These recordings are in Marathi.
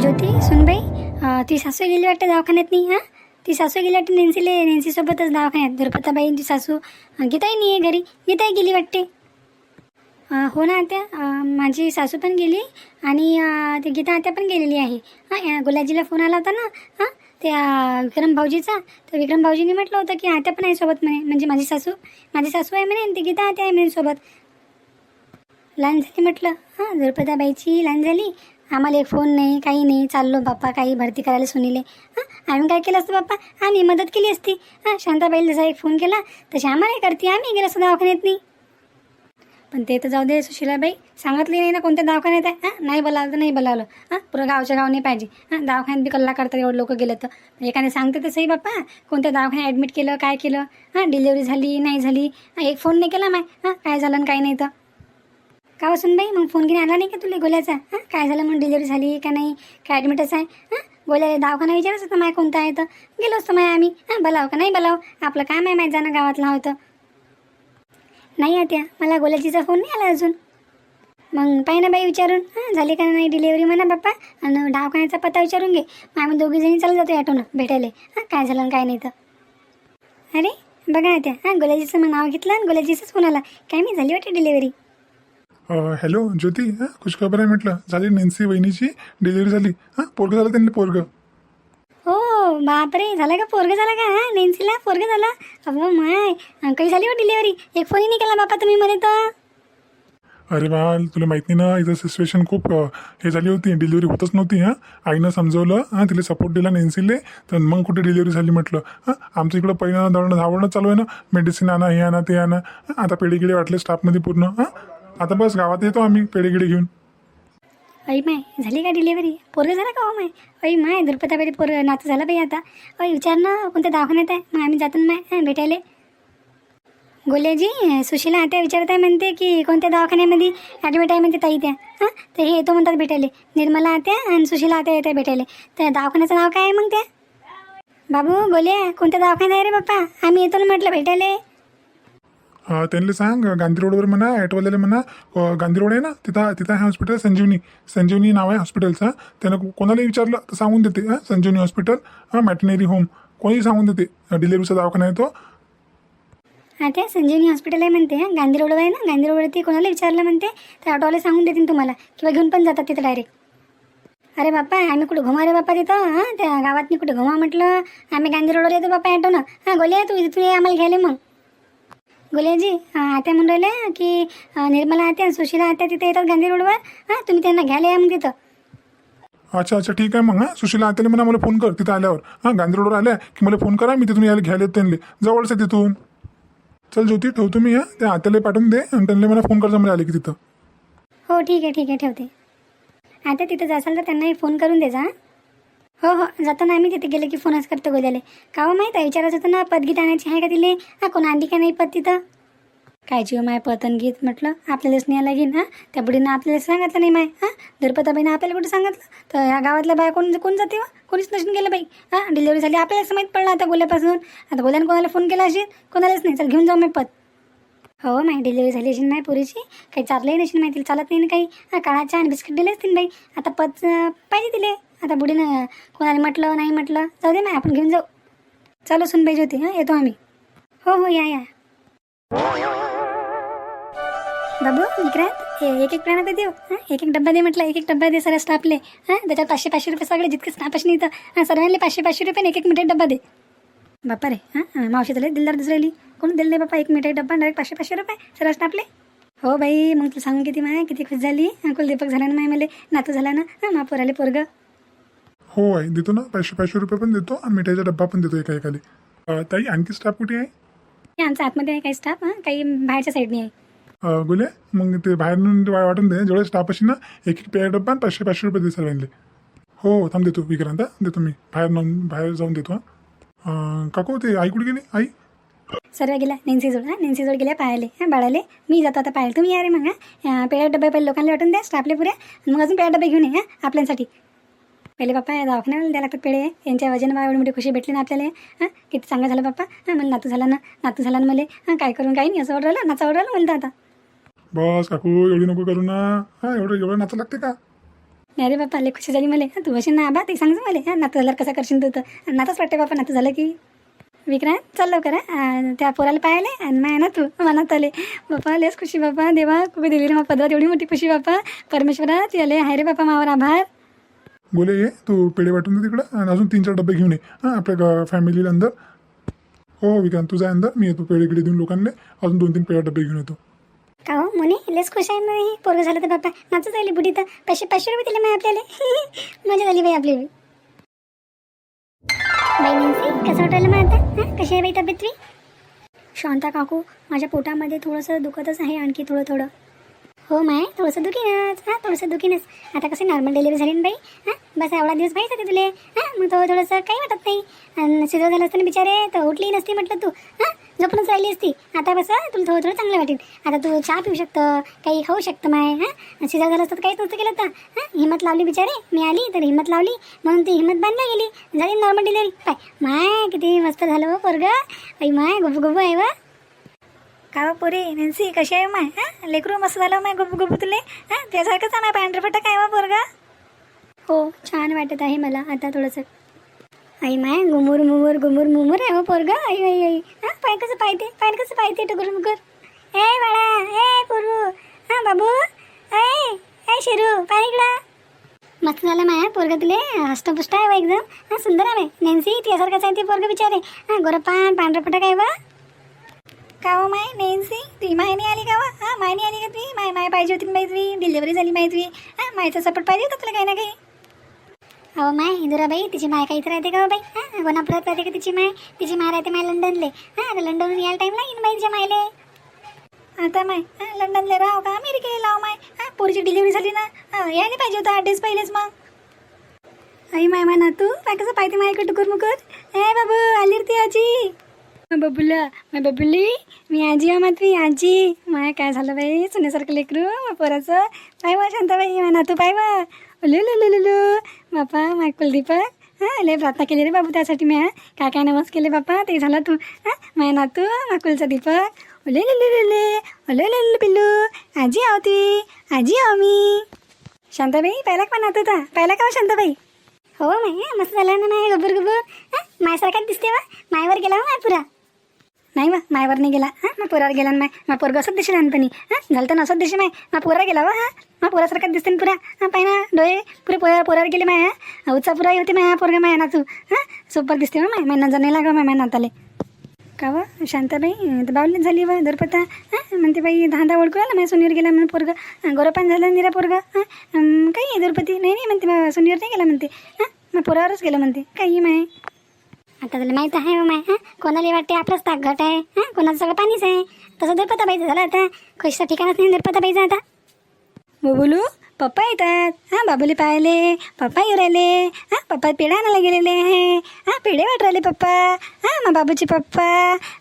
ज्योती सुनबाई ती सासू गेली वाटतं दवाखान्यात नाही हां? ती सासू गेली वाटते नेन्सीले नेन्सीसोबतच दवाखान्यात. दुर्पताबाई ती सासू गीताही गीताई नाही आहे घरी. गीताई गेली वाटते. हो ना आत्या. माझी सासू पण गेली आणि ती ते गीता आत्या पण गेलेली आहे. हां गुलाजीला फोन आला होता ना हां? त्या विक्रम भाऊजीचा. तर विक्रम भाऊजीने म्हटलं होतं की आत्या पण आहे सोबत म्हणे. म्हणजे माझी सासू माझी सासू आहे म्हणे आणि ती गीता आत्या आहे म्हणे सोबत. लहान झाली म्हटलं. हां द्रुपदाबाईची लहान झाली. आम्हाला एक फोन नाही काही नाही. चाललो बाप्पा काही भरती करायला सुनीले. हां? आम्ही काय केलं असतं बाप्पा? आम्ही मदत केली असती. हां? शांताबाईला जसा एक फोन केला तशी आम्हालाही करते? आम्ही गेलो असतो दवाखान्यात नाही. पण ते तर जाऊ दे सुशिलाबाई. सांगितली नाही ना कोणत्या दवाखान्यात आहे? हां? नाही बोलावलं तर नाही बोलावलं. हां? पुरं गावच्या गाव नाही पाहिजे. हां? दवाखान्यात बी कल्ला करतात एवढं लोक गेलं तर. एकाने सांगते तर सही बाप्पा. कोणत्या दवाखान्यात ॲडमिट केलं काय केलं? हां? डिलिव्हरी झाली नाही झाली. एक फोन नाही केला माय. हां? काय झालं आणि काय नाही तर? का वासून बाई? मग फोन घेऊन आला नाही का तुला गोल्याचा? हां? काय झालं मग डिलिव्हरी झाली का नाही? काय ॲडमिटच आहे? हां? गोल्या दवाखाना विचारच होतं माय कोणता आहे तर. गेलो असतो माय आम्ही. हां बोलाव का? नाही बोलाव. आपलं काम आहे माहीत जाणं गावातला होतं. नाही आत्या मला गोल्याचीचा फोन नाही आला अजून. मग पाहि ना बाई विचारून. हां झाली का नाही डिलिव्हरी म्हणा बाप्पा? आणि दवाखान्याचा पत्ता विचारून घे. मग आम्ही दोघी जणी चालत जातो ॲटोनं भेटायला. हां काय झालं काय नाही तर. अरे बघा आत्या. हां गोल्याजीचं मग नाव घेतलं आणि गोल्याजीचंच फोन आला. काय मी झाली वाटते डिलिव्हरी हॅलो ज्योती हां खुशखबर आहे म्हटलं. झाली नेन्सी वहिनीची डिलिव्हरी झाली. हां पोरगं झालं त्यांनी पोरगं. हो बापरे झालं का? पोरग झाला का? हा नेन्सीला पोरग झाला? अहो माय काही झाली हो डिलिव्हरी एक फोनही नाही केला बापा तुम्ही मध्ये तर. अरे बा तुला माहीत नाही ना इथं सिच्युएशन खूप अ, हे झाली होती. डिलिव्हरी होतच नव्हती हां. आईनं समजवलं हां तिला सपोर्ट दिला नेन्सीले तर मग कुठे डिलिव्हरी झाली म्हटलं. हां आमचं इकडं पहिलं दळणं धावणं चालू आहे ना. मेडिसिन आणा हे आणा ते आणा. हां, आता पेढीगिडे वाटले स्टाफमध्ये पूर्ण हां. आता बस गावात येतो आम्ही पेढीगिडे घेऊन. अई माय झाली का डिलिव्हरी पोरग झाला का हो माय? अई माय दुर्पताबाई पोर नातं झालं बाई आता. अई विचार ना कोणत्या दवाखान्यात आहे? मग आम्ही जातो ना माय हं, भेटायला. गोल्याजी सुशीला आता विचारत आहे म्हणते की कोणत्या दवाखान्यामध्ये ॲडमिट आहे म्हणते ताई त्या. हां तर हे येतो म्हणतात भेटायला. निर्मला आत्या आणि सुशीला आत्या येते भेटायला. तर दवाखान्याचं नाव काय आहे मग त्या? बाबू गोल्या कोणत्या दवाखान्यात आहे रे बाप्पा? आम्ही येतो ना म्हटलं भेटायला. त्यांना सांग गांधी रोडवर म्हणा ॲटोवाल्याला म्हणा गांधी रोड आहे ना तिथं तिथं आहे हॉस्पिटल संजीवनी. संजीवनी नाव आहे हॉस्पिटलचं. त्यानं कोणालाही विचारलं तर सांगून देते हां संजीवनी हॉस्पिटल हां होम. कोणीही सांगून देते डिलिव्हरीचा दवाखाना येतो तो. हां संजीवनी हॉस्पिटल आहे म्हणते हां. गांधी रोडवर आहे ना गांधी रोडवरती कोणाला विचारलं म्हणते तर ऑटोवाले सांगून देतील तुम्हाला किंवा घेऊन पण जातात तिथं डायरेक्ट अरे बाप्पा आम्ही कुठं घुमा रे बापा तिथं हां? त्या गावातनी कुठे कुठं घुमा म्हटलं? आम्ही गांधी रोडवर येतो बाप्पा ना हां गोल्या तू इथून आम्हाला घ्यायला मग. गोल्याजी हां आत्या म्हणून राहिले की निर्मला आत्या सुशिला आत्या तिथे येतात गांधी रोडवर. हां तुम्ही त्यांना घ्यायला या मग तिथं. अच्छा अच्छा ठीक आहे मग हां. सुशीला आत्याला म्हणा मला फोन कर तिथं आल्यावर. हां गांधी रोडवर आल्या की मला फोन करा मी तिथून यायला घ्यायला येतो त्यांना जवळच आहे तिथून. चल ज्योती ठेवतो मी हां. त्या आत्याला पाठवून दे आणि त्यांना मला फोन करायचा मला आले की तिथं. हो ठीक आहे ठीक आहे ठेवते. आता तिथं जासाल तर त्यांनाही फोन करून द्यायचा हां. हो हो. जाताना आम्ही तिथे गेले की फोनच करतो गोद्याले का हो माहीत आहे? विचारायचं होतं ना पदगीत आणायची आहे का तिले? हा कोण आणली का नाही पद तिथं? काय जीव माय पतन गीत म्हटलं. आपल्यालाच न्यायला लागेल हां? त्या बुढीनं आपल्याला सांगितलं नाही माय हां? दुर्पताबाईनं आपल्याला कुठं सांगितलं? तर ह्या गावातल्या बाया कोण कोण जाते वा? कोणीच नसून गेलं बाई हां? डिलिव्हरी झाली. आपल्यालाच माहीत पडलं आता गोल्यापासून. आता गोल्यानं कोणाला फोन केला असेल? कोणालाच नाही. चल घेऊन जाऊ मी पद. हो, हो माय डिलिव्हरी झाली असेल माय पुरीची. काही चाललंही नसेल माहिती चालत नाही ना काही. हां काळाच्या आणि बिस्किट दिले असतील बाई. आता पत पाहिजे दिले आता बुडीनं कोणाला म्हटलं नाही म्हटलं जाऊ दे ना आपण घेऊन जाऊ. चालू सुन पाहिजे होती हां येतो आम्ही. हो हो या या. बाबू विक्रांत हे एक एक प्राणात देऊ हां एक एक डब्बा दे म्हटलं एक एक डब्बा दे सर स्टाफले हां त्याच्यात पाचशे पाचशे रुपये सगळे जितके स्टाफ असेल इथं. हां सर्वांनी पाचशे पाचशे रुपये आणि एक एक मिठाई डब्बा दे. बापा रे हां मावशी झाले दिलदार दुसऱ्याली कोण दिलं नाही बापा एक मिठाई डब्बा डायरेक्ट पाचशे पाचशे रुपये सर स्टाफले हो बाई मग तुला सांगून किती माय किती खुश झाली. कुलदीपक झाला ना माय मला नातू झाला ना. हां मापूर आले पोरगं. हो आई देतो ना. पाचशे पाचशे रुपये पण देतो आणि मिठाईचा डब्बा पण देतो एका एकाले अ, ताई आणखी स्टाफ कुठे आहे? आमच्या आतमध्ये आहे काही स्टाफ हां. काही बाहेरच्या साईडने आहे. अ, गुले मग ते बाहेरून वा- वाटून दे. जेवढे स्टाफ असेल ना एक एक पेअर डब्बा आणि पाचशे पाचशे रुपये दे सर्वांले. हो थांब देतो विक्रांत हा, देतो मी. बाहेर नोंद बाहेर जाऊन देतो हा. अ, काकू ते आई कुठे गेली? आई? सर्व गेल्या. नेन्सीजवळ हां. नेन्सीजवळ गेल्या पाहायले हां बाळाले. मी जातो आता पाहायला. तुम्ही या रे मग हां. पेढा डबे पहिले लोकांना वाटून द्या स्टाफले पुऱ्या. आणि मग अजून पेढा डबे घेऊन ये हां आपल्यासाठी. पहिले बाप्पा या दवाखान्याला द्यायला लागतात पेढे. यांच्या वजन बा एवढी मोठी खुशी भेटली ना आपल्याला. हां? किती चांगलं झालं बाप्पा. हां? मला नातू झाला ना. नातू झाला ना मला. हां? काय करून काही नाही असं वाटलं राहिलं. नाचा मला तर आता. बस काकू एवढी नको करू ना. हा? एवढं एवढं नाचं लागते का? नाही रे बापा लय खुशी झाली मला. तू अशी ना आबा ते सांग मला. हां? नातं झाल्यावर कसा करशील तू तर? नातच वाटते बापा नातं झालं की. विक्रांत चल लवकर. त्या पोराला पाहिले आणि माय ना तू मनात आले. बापा लेस खुशी बापा देवा कुठे दिली रे मग पदरात. एवढी मोठी खुशी बापा परमेश्वरा ती आले हाय रे बापा मावर आभार. गोले ये तू पेढे वाटून दे तिकडं आणि अजून तीन चार डबे घेऊन ये. हां आपल्या फॅमिलीला अंदर. हो विकांत तुझा अंदर. मी येतो पेढे गिडे देऊन लोकांना. अजून दोन तीन पेढा डबे घेऊन येतो. का हो म्हणे लेस खुश आहे नाही पोरग झालं तर बापा नाचत राहिली बुढी तर. पाचशे पाचशे रुपये दिले मी आपल्याला. मजा झाली बाई आपली. बाई निन्सी कसं वाटायला मग आता? कशी आहे बाई तब्येत तुझी? शांता काकू माझ्या पोटामध्ये थोडंसं दुखतच आहे आणखी थोडं थोडं हो माय थोडंसं दुखीनच. हां थोडंसं दुखीनच. आता कसं नॉर्मल डिलिव्हरी झाली ना बाई? हां बस एवढा दिवस पाहिजे तुले. हां मग थोडं थोडंसं काही वाटत नाही. आणि सिजर झालं असतं ना बिचारे तर उठली नसती म्हटलं तू. हां झोपूनच राहिली असती. आता कसं तुला थोडं थोडं चांगलं वाटेल. आता तू चहा पिऊ शकतं काही खाऊ शकतं माय हां. सिजर झालं असतं तर काहीच नसतं केलं तर. हां हिंमत लावली बिचारे. मी आली तर हिंमत लावली. म्हणून ती हिंमत बांधल्या गेली. झाली नॉर्मल डिलिव्हरी पाय माय किती मस्त झालं हो पोरगं. आई माय गुबगुबू आहे वा. का हो पोरी? नेन्सी कशी आहे माय? हां? लेकरू मस्त झालं माय गुप गुप तुले हां? त्यासारखंच आहे माय पांढरं फटक काय वा पोरगा? हो छान वाटत आहे मला. आता थोडंसं आई माय घुमुर मुमुर घुमुर मुमुर आहे व पोरगा? आई आई आई. हां? पाय कसं पाहिजे पाय कसं पाहिजे टुकुर मुकुर? ए बाळा ए पोरू हां बाबू? ए ए शिरू पाय इकडं. मस्त झालं माया पोरग तुले? हष्टपुष्ट आहे वा एकदम. हां सुंदर आहे नेन्सी त्यासारखंच आहे ते पोरगं बिचारे. हां गोरपान पांढरं फटक आहे वा. का हो माय? नेन्सी ती माय नाही आली का हो? हा? माय नाही आली का तुम्ही माय माय पाहिजे होती माहिती तुम्ही डिलिव्हरी झाली माहिती तुम्ही हां मायचा सपोर्ट पाहिजे होता तुला काही ना काही. अहो माय इंदुराबाई तिची माय काहीच राहते का हो बाई? हां कोणापुरात राहते का तिची माय? तिची माय राहते माय लंडनले. हां आता लंडनहून यायला टाईम लागेल बाईच्या मायले? आता माय हां लंडनले राव का? अमेरिकेला लाव माय. हां पोरीची डिलिव्हरी झाली ना? हां यायला पाहिजे होतं आठ दिवस पहिलेच मग. आई माय माय ना तू काय कसं पाहिजे माय टुकुर मुकुर. ए बाबू आली रे ती आजी. बबुला माय बबुली मी आजी आहे मात्री आजी. माय काय झालं बाई? सोन्यासारखं लेकरू मग पोराचं. पाय वा शांताबाई मा नातू पाय वा. लु लु लु लु. बापा माय कुलदीपक हां लय प्रार्थना केली रे बाबू त्यासाठी मी हां. काय काय नमस केले बापा? ते झालं तू. हां माय नातू माकुलचा दीपक ओले लु लु लु ओले लु पिल्लू. आजी आवती ती आजी आव मी. शांताबाई पाहिला का नातू होता पाहिला का शांताबाई? हो माय मस्त झाला ना माय गबर गबर. हां मायसारखाच दिसते वा. मायवर गेला माय पुरा. नाही वा मायवर नाही गेला. हां मग पोरावर गेला ना माय. मग पोरगं असंच दिसे लहानपणी. हां झालं तर नसत दिसे माय. मग पोरा गेला वा हां. मग पोरासारखाच दिसते ना पुरा. हां पाय ना डोळे पुरे पोरा पोरावर गेले माय हां. उचा पुरा होते माय पोरगा माय नाचू. तू हां सुपर दिसते मग माय. माय नजर नाही लागा माय नाताले का व शांताबाई? तर बावलीच झाली व दरपता हां म्हणते बाई दहा दहा ओळखू आला माझ्या सोनीवर गेला म्हणून पोरगं. गोरपान झालं निरा पोरगं. हां काही आहे दुर्पती? नाही नाही म्हणते सुनीवर सोनीवर नाही गेला म्हणते. हां मग पोरावरच गेलं म्हणते. काही माय. आता तुला माहीत आहे माय हां? कोणाला वाटते आपलंच ताक घट आहे हां? कोणाचं सगळं पाणीच आहे. तसं दुर्पताबाईचं झालं आता. कशा ठिकाणच नाही दुर्पताबाईचं आता. बोलू पप्पा येतात. हां बाबूले पाहिले पप्पा येऊ राहिले. हां पप्पा पेढा आणायला गेलेले आहे. हां पेढे वाट राहिले पप्पा. हां मग बाबूचे पप्पा.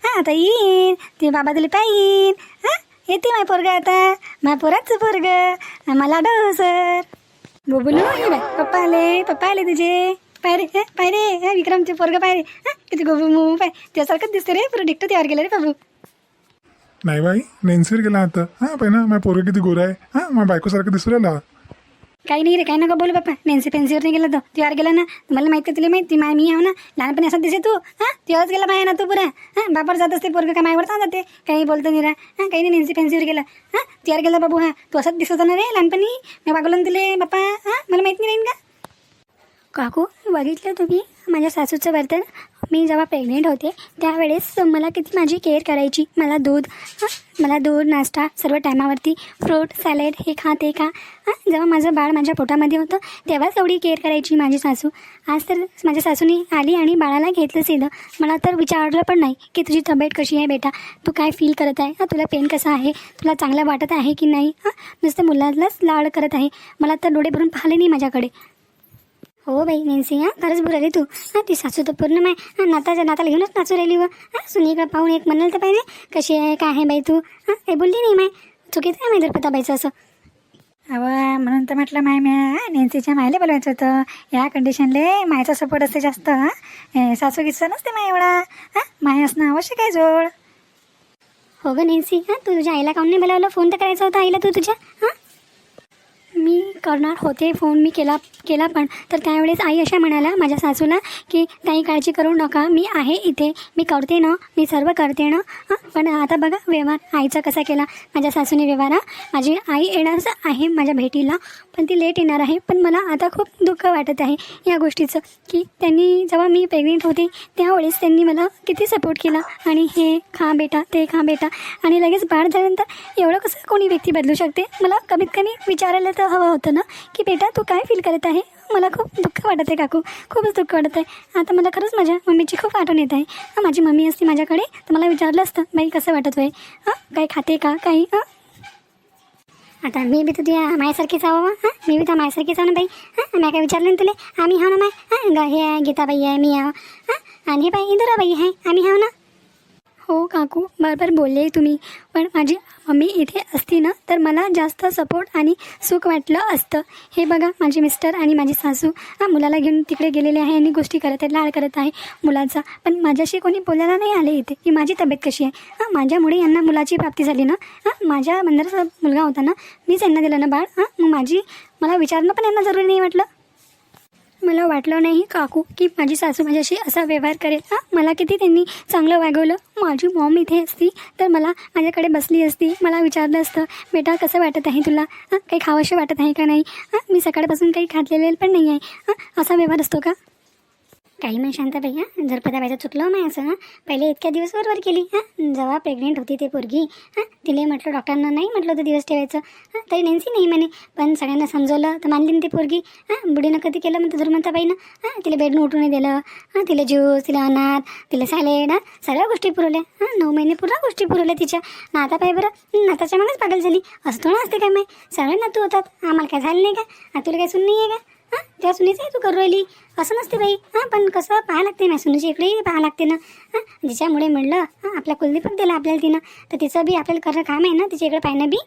हां आता येईन. ते बाबा तुला पाहिन. हां येते माय पोरग आता. माय पोराचं पोरग. मला डो सर बोलू ये बाय पप्पा आले पप्पा आले तुझे. पाय रे हे, पाय रे विक्रमचे पोरग पाय रे हां किती गोबू मू पाय. त्यासारखंच दिसते रे पुरं डिक्ट तयार केलं रे बाबू. नाही बाई नेन्सीवर गेला आता. हां पाय ना माझ्या पोरं किती गोरा आहे. हां माझ्या बायकोसारखं दिसू राहिला. काही नाही रे काही नका बोलू बाप्पा. नेन्सी पेन्सीवर नाही गेला तो. तयार गेला ना मला माहिती तुला माहिती? माय मी आहो ना लहानपणी असं दिसे तू. हां तेव्हाच गेला माया ना तू पुरा. हां बापर जात असते पोरगं काय मायवर जाते काही बोलतो निरा हां काही नाही नेन्सी पेन्सीवर गेला. हां तयार गेला बाबू हां. तू असंच दिसत ना रे लहानपणी. मी बागवलं ना तुले बाप्पा. हां मला माहीत नाही राहीन का? काकू बघितलं तुम्ही? माझ्या सासूचं वर्तन मी जेव्हा प्रेग्नेंट होते त्यावेळेस मला किती माझी केअर करायची? मला दूध मला दूध नाश्ता सर्व टायमावरती फ्रूट सॅलेड हे खा ते खा. जेव्हा माझं बाळ माझ्या पोटामध्ये होतं तेव्हाच एवढी केअर करायची माझी सासू. आज तर माझ्या सासूने आली आणि बाळाला घेतलं सीधं. मला तर विचारलं पण नाही की तुझी तब्येत कशी आहे बेटा? तू काय फील करत आहे? तुला पेन कसं आहे? तुला चांगलं वाटत आहे की नाही? नुसतं मुलालाच लाड करत आहे. मला तर डोळे भरून पाहिले नाही माझ्याकडे. हो बाई नेन्सी हां? खरंच रे तू. हां ती सासू तर पूर्ण माय हां नाताच्या नाताला घेऊनच नाचू राहिली व. हां सुनीकडे पाहून एक म्हणाल तर पाहिजे कशी आहे काय आहे बाई तू? हां काही बोलली नाही माय. चुकीचं आहे माय दुर्पता बाईचं असं. अवा म्हणून तर म्हटलं माय म्या नेन्सीच्या मायला बोलवायचं होतं. या कंडिशनले मायचा सपोर्ट असते जास्त हां. हे सासू किस्सा नसते माय एवढा. हां माय असणं आवश्यक आहे जोड. हो गं नेन्सी हां तू तुझ्या आईला काऊन नाही बोलावलं? फोन तर करायचा होता आईला तू तुझ्या? हां? मी करणार होते फोन मी केला केला पण. तर त्यावेळेस आई अशा म्हणाल्या माझ्या सासूला की काही काळजी करू नका मी आहे इथे. मी करते ना मी सर्व करते ना. पण आता बघा व्यवहार आईचा कसा केला. माझ्या सासूने व्यवहार माझी आई येणारच आहे माझ्या भेटीला पण ती लेट येणार आहे. पण मला आता खूप दुःख वाटत आहे या गोष्टीचं की त्यांनी जेव्हा मी प्रेग्नेंट होते त्यावेळेस त्यांनी मला किती सपोर्ट केला. आणि हे खा बेटा ते खा बेटा. आणि लगेच बाळ झाल्यानंतर एवढं कसं कोणी व्यक्ती बदलू शकते? मला कमीत कमी विचारायला तर हवं होतं ना की बेटा तू काय फील करत आहे? मला खूप दुःख वाटत आहे काकू. खूपच दुःख वाटत आहे. आता मला खरंच माझ्या मम्मीची खूप आठवण येत आहे. माझी मम्मी असती माझ्याकडे तर मला विचारलं असतं बाई कसं वाटत होय? हां काही खाते का? काही हां? आता मी बी तुझ्या मायासारखीच आहो हां? मी बी तर मायासारखीच आहो ना बाई? हां मी काय विचारलं ना तुला? आम्ही हाव ना माय? हां हे आहे गीताबाई आहे मी आहो हां? आणि हे बाई इंदुराबाई आहे आम्ही हाव ना? हो काकू. बरोबर बोलले तुम्ही. पण माझी मम्मी इथे असती ना तर मला जास्त सपोर्ट आणि सुख वाटलं असतं. हे बघा माझे मिस्टर आणि माझी सासू हा मुलाला घेऊन तिकडे गेलेले आहे आणि गोष्टी करत आहेत लाड करत आहे मुलाचा. पण माझ्याशी कोणी बोलायला नाही आले इथे. की माझी तब्येत कशी आहे? हां माझ्यामुळे यांना मुलाची प्राप्ती झाली ना? हां माझ्या मंदिराचा मुलगा होता ना? मीच यांना दिलं ना बाळ? हां मग माझी मला विचारणं पण यांना जरुरी नाही वाटलं? मला वाटलं नाही काकू की माझी सासू माझ्याशी असा व्यवहार करेल. हां मला किती त्यांनी चांगलं वागवलं. माझी मॉम इथे असती तर मला माझ्याकडे बसली असती मला विचारलं असतं बेटा कसं वाटत आहे तुला? हां काही खावंशी वाटत आहे का नाही? हां मी सकाळपासून काही खाल्लेले पण नाही आहे. हां असा व्यवहार असतो का? काही नाही शांताबाई हां जर पदाबाईचं चुकलं नाही असं हां? पहिले इतक्या दिवस बरोबर केली हां? जेव्हा प्रेग्नेंट होती ते पोरगी हां? तिला म्हटलं डॉक्टरांना नाही म्हटलं होतं दिवस ठेवायचं. हां? तरी नेन्सी नाही म्हणे. पण सगळ्यांना समजवलं तर मानली ना ती पोरगी. हां? बुडीनं कधी केलं म्हणतं दुर्मंताबाईनं? हां? तिला बेडनं उठून नाही दिलं. हां? तिला ज्यूस तिला अनार तिला सॅलेड हां? सगळ्या गोष्टी पुरवल्या. हां? नऊ महिने पूर्ण गोष्टी पुरवल्या तिच्या. ना आता पाय बरं नाताच्या मागच पागल झाली. असं थोडं असते काय माय सगळे नातू होतात. आम्हाला काय झालं नाही का? आ, तुला काय सुन नाही आहे का? हां? त्या सुनीचं आहे तू करू राहिली. असं नसते बाई. हां पण कसं पाहा लागते ना सुनीच्या इकडेही पाहा लागते ना. हां जिच्यामुळे म्हणलं हां आपल्या कुलदीप पण दिला आपल्याला तिनं. तर तिचं बी आपल्याला करणं काम आहे ना तिच्या इकडे पाहिणं बी.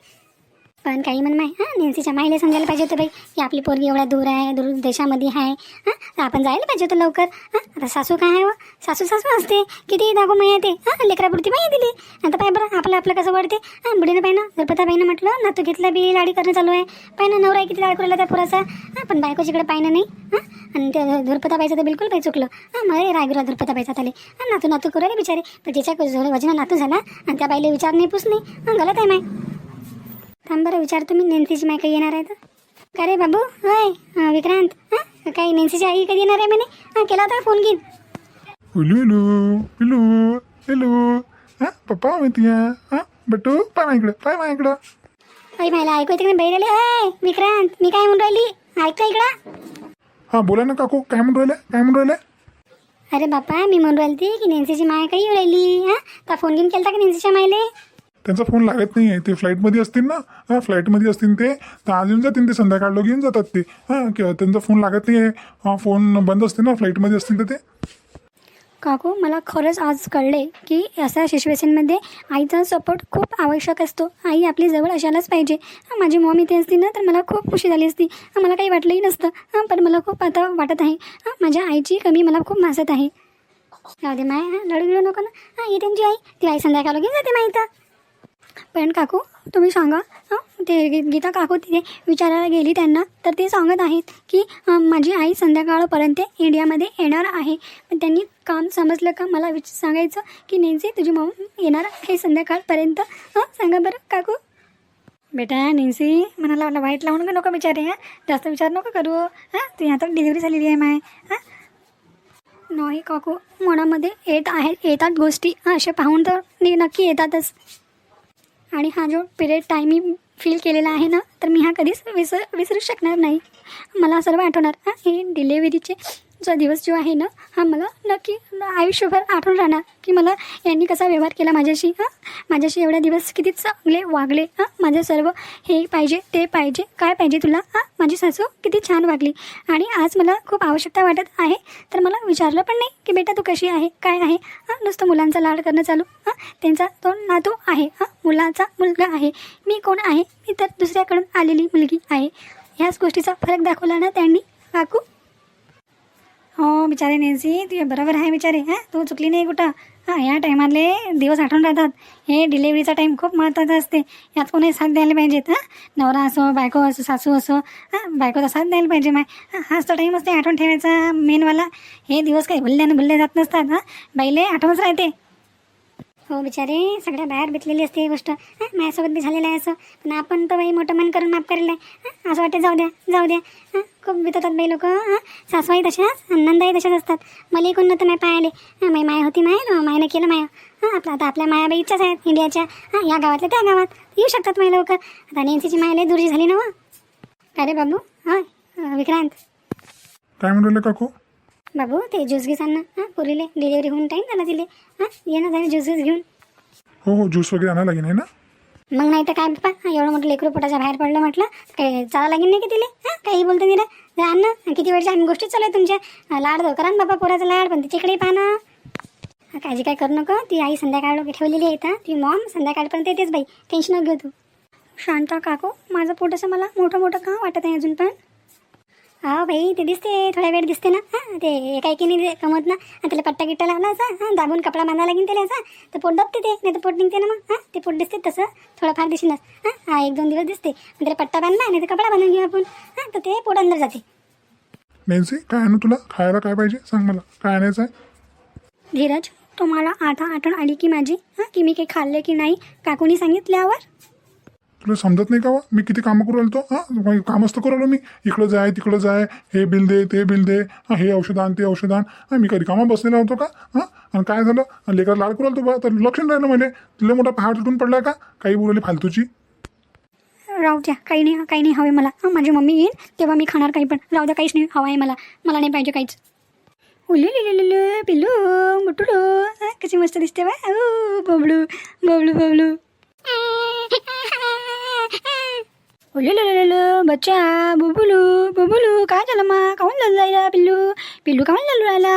पण काही म्हण माय हां नेन्सीच्या माईला समजायला पाहिजे होतं बाई की आपली पोरगी एवढ्या दूर आहे दूर देशामध्ये आहे. हां तर आपण जायला पाहिजे होतं लवकर. हां आता सासू काय आहे व सासू सासू असते. किती दाखव माया येते हां लेकरापुरती माही दिली. आता पाय बरं आपलं आपलं कसं वाढते हां बुडीनं पाहिनं गणपताबाईनं म्हटलं ना तू घेतला बी लाडी करणं चालू आहे. पाहिनं नवरा किती लाड करायला त्या पुराचा. हां पण बायकोच्याकडे पाहिनं नाही. हां आणि त्या धुरपताबाईचं तर बिलकुल पाहिजे चुकलं. हां मला रायगुरा धुरपताबाईचा आले हां नातू नातू करू रे बिचारे. पण तिच्या वजना नातू झाला आणि त्या बाईला विचार नाही पुस नाही. हां गलत आहे माय. थांब बरं विचारतो मी. नेन्सीची माय काही येणार आहे तर? का रे बाबू? होय. हां विक्रांत. हां काही नेन्सीची आई कधी येणार आहे म्हणे? हां केला होता फोन घेईन उलू उलू पिलू हॅलो हां पप्पा माहिती आहे हां बटू पाय माझ्याकडं पाय माझ्याकडं अरे मला ऐकू येते नाही? बैराले अय विक्रांत मी काय म्हणून राहिली? ऐकता इकडं? हां बोला ना काकू काय म्हणून राहिले काय म्हणून राहिले अरे बापा मी म्हणून राहिली की नेन्सीची माय काही राहिली. हां का फोन घेऊन केलता का नेन्सीच्या मायले? त्यांचा फोन लागत नाही आहे ते फ्लाईटमध्ये असतील ना? हां फ्लाईटमध्ये असतील ते तर आज येऊन जातील ते संध्याकाळ लोक येऊन जातात ते. हां किंवा त्यांचा फोन लागत नाही आहे हां फोन बंद असते ना फ्लाईटमध्ये असतील तर ते. काकू मला खरंच आज कळले की अशा सिच्युएशनमध्ये आईचा सपोर्ट खूप आवश्यक असतो. आई आपली जवळ असायलाच पाहिजे. हां, माझी मॉम इथे असती ना तर मला खूप खुशी झाली असती. हां, मला काही वाटलंही नसतं. हां पण मला खूप आता वाटत आहे. हां माझ्या आईची कमी मला खूप भासत आहे. जाऊ दे माय लढू गिळू नको ना. हां ये त्यांची आई. ती आई संध्याकाळ घेऊन जाते माहीत पण काकू तुम्ही सांगा. हां ते गी- गीता काकू तिथे विचारायला गेली त्यांना. तर ते सांगत आहेत की माझी आई संध्याकाळपर्यंत इंडियामध्ये येणार आहे. पण त्यांनी काम समजलं का? मला विच सांगायचं की नेन्सी तुझी मम्मी येणार आहे संध्याकाळपर्यंत. हां सांगा बरं काकू. बेटा नेन्सी म्हणाला मला वाईट लावून का नको विचारे हां. जास्त विचार नको करू हां. तुझी आता डिलिव्हरी झालेली आहे माय हां. नाही काकू. मनामध्ये येत आहेत येतात गोष्टी. असे पाहून तर नक्की येतातच. आणि हा जो पिरियड टाईम मी फील केलेला आहे ना तर मी हा कधीच विसर विसरू शकणार नाही. मला सर्व आठवणार. हे डिलेवरीचे जो दिवस जो आहे ना हा मला नक्की आयुष्यभर आठवून राहणार की मला यांनी कसा व्यवहार केला माझ्याशी हां? माझ्याशी एवढ्या दिवस किती चांगले वागले हां? माझं सर्व हे पाहिजे ते पाहिजे काय पाहिजे तुला हां? माझी सासू किती छान वागली. आणि आज मला खूप आवश्यकता वाटत आहे तर मला विचारलं पण नाही की बेटा तू कशी आहे काय आहे? हां नुसतं मुलांचा लाड करणं चालू हां? त्यांचा तो नातू आहे हां? मुलाचा मुलगा आहे. मी कोण आहे? मी तर दुसऱ्याकडून आलेली मुलगी आहे. ह्याच गोष्टीचा फरक दाखवला ना त्यांनी काकू? हो बिचारे नेन्सी तू बरोबर आहे बिचारे हां? तू चुकली नाही कुठं? हां या टायमातले दिवस आठवून राहतात. हे डिलेवरीचा टाईम खूप महत्त्वाचा असते. यात कोणी साथ द्यायला पाहिजेत हां? नवरा असो बायको असो सासू असो हां? बायकोचा साथ द्यायला पाहिजे माय हाच तो टाईम असते आठवण ठेवायचा मेनवाला. हे दिवस काही भुलल्यानं भुलले जात नसतात हां? बाईले आठवणच राहते. हो बिचारे सगळ्या बाहेर बितलेली असते ही गोष्ट. माझ्यासोबत बी झालेलं आहे असं. पण आपण तर बाई मोठं मन करून माफ करेल आहे. असं वाटते जाऊ द्या जाऊ द्या. खूप बिततात बाई लोक सासवाई तशाच नंदाई तशाच असतात. मला कोण नव्हतं नाही पाहिले माई माय होती माय मायनं केलं माय. हां आपलं आता आपल्या मायाबाई इच्छाच आहेत इंडियाच्या. हां या गावातल्या त्या गावात. येऊ शकतात माय लोक. आता नेन्सीची मायला दूरची झाली ना हो. अरे बाबू हां विक्रांत. काय म्हणून काकू? बाबू ते ज्यूस घेस आण ना. हां पुरीले डिलिव्हरी होऊन टाईम झाला तिले. हां ये ना जाणे ज्यूस घेऊन. हो हो ज्यूस वगैरे आणायला लागेल आहे ना? मग नाही तर काय बाप्पा? हा, एवढं मोठं लेकरू पोटाच्या बाहेर पडलं म्हटलं काही चाला लागेल नाही की तिले? हां काही बोलते तिला. जा आण ना. किती वेळच्या आम्ही गोष्टीच चालू आहे तुमच्या. हा, लाड दो करा ना बाबा पोराचा लाड पण तिच्याकडे पहा ना. हा, काळजी काय करू नको. ती आई संध्याकाळ ठेवलेली आहे इथं. ती मॉम संध्याकाळपर्यंत येतेच बाई. टेन्शन घेऊ तू. शांता काकू माझं पोट असं मला मोठं मोठं का वाटत आहे अजून पण? हा बाई ते दिसते थोड्या वेळ दिसते ना. हां ते एका एकीने कमवत ना? आणि त्याला पट्टा गिट्टा लावला असा हां दाबून कपडा बांधायला लागेल त्याला असा. तर पोट दबते ते नाही तर पोट निघते ना मग. हां ते पोट दिसते तसं. थोडंफार दिसेनच हां हा एक दोन दिवस दिसते. त्याला पट्टा बांधला नाही तर कपडा बांधून घेऊ आपण. हां तर ते पोट अंदर जाते. नेन्सी काय आणू तुला? खायला काय पाहिजे? सांग मला. काय आणायचं आहे? धीरज तुम्हाला आठा आठवण आली की माझी? हां की मी काही खाल्ले की नाही? काकूनी सांगितल्यावर? तुला समजत नाही का वा? मी किती कामं करू आलो हां? कामच तर करू आलो मी. इकडं जाय तिकडं जाय. हे बिल दे ते बिल दे. हे औषध आण ते औषध आण. हां मी कधी कामं बसलेला होतो का? हां? आणि काय झालं? लेकर लाड करू आलो बा. तर लक्ष राहिलं मला. तुला मोठा पहाड तुटून पडला का? काही बोलले फालतूची. राहू द्या. काही नाही काही नाही. हवे मला. हां माझी मम्मी येईल तेव्हा मी खाणार काही पण. राहू द्या काहीच नाही. हवं आहे मला. मला नाही पाहिजे काहीच. उले लिलू पिल्लू मुटुलो हां, कशी मस्त दिसते बा बबळू बबलू बबलू बच्चा बुबुलू बुबुलू काय झालं मा? काहून लालू राहिला पिल्लू? पिल्लू काहून लालू राहिला?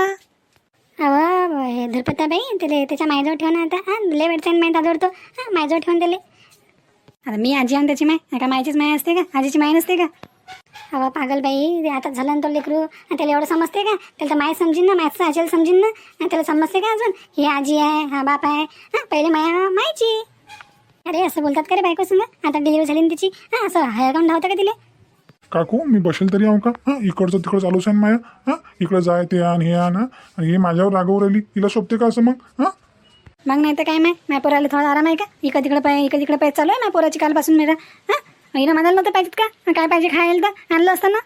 अव हे धुरपत्ता बाई त्याला त्याच्या मायजवळ ठेवून आता. हां लय वेळचा माय दादवडतो हां मायजवळ ठेवून त्याले आता मी आजी आणि त्याची माय का मायचीच माय असते का? आजीची माय नसते का? अवा पागल बाई ते आता झालं ना तो लेकरू. त्याला एवढं समजते का? त्याला तर माय समजीन ना मायचं आजीला समजीन ना. त्याला समजते का अजून? ही आजी आहे हा बाप आहे. हां पहिले माया मायची. अरे असं बोलतात का रे बायको संग? आता डिलिव्हरी झाली ना तिची. हां असं हळगाऊन धावतं का तिला? काकू मी बसेल तरी आहो का? हां इकडचं तिकडं चालूच आहे ना माया. हां इकडं जाय ते आण हे आण हां. आणि हे माझ्यावर रागवू राहिली. तिला शोभते का असं मग? हां? मग नाही तर काय माय? माय पोराला थोडा आराम आहे का? इकडं तिकडं पाय इकडं तिकडं पाय चालू आहे ना पोराची कालपासून मेरा. हां? हिनं म्हणायला नव्हतं पाहिजेत का? काय पाहिजे खायला तर? आणलं असतं ना?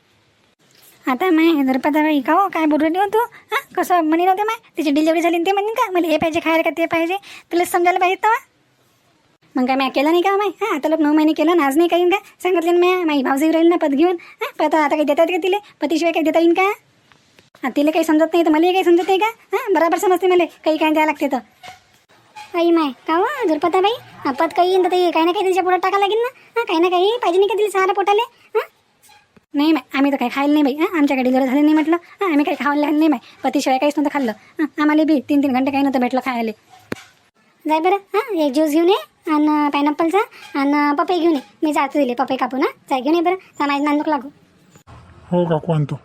आता माय बाई का हो? काय बोलू हो तू? हां? कसं म्हणे नव्हते माय? तिची डिलिव्हरी झाली ते म्हणेन का? मला हे पाहिजे खायला का ते पाहिजे? तुला समजायला पाहिजे तेव्हा मग काय मी केलं नाही का माय? हां आता लोक नऊ महिने केलं ना आज नाही काही का? सांगितलं ना मी माई भावजी राहील ना पद घेऊन. हां पत आता काही देतात का तिले? पतीशिवाय काही देता येईन का? हां तिला काही समजत नाही तर मलाही काही समजत नाही का? हां बरोबर समजते मला काही काय द्यावं लागते तर. आई माय का हो दुर्पता बाई हां, पद काही येईन तर ते काही ना काही तिच्या पोटात टाकावं लागेल ना? हां काही ना काही पाहिजे नाही का तिला सहारा पोटाले? हां? नाही माय आम्ही तर काही खायला नाही बाई. हां आमच्या गाडी झालं नाही म्हटलं. हां आम्ही काही खायला नाही माय. पतीशिवाय काहीच नव्हतं खाल्लं. हां आम्हाला बी तीन तीन घंटे काही नव्हतं भेटलं खायला. जाय बरं हां एक ज्यूस घेऊन ये आणि पायनॅपलचा आणि पपई घेऊन ये. मी जातो दिले पपई कापून हां. जाय घेऊन ये बरं. माझ्या नांदूक लागू. हो काकू आणतो.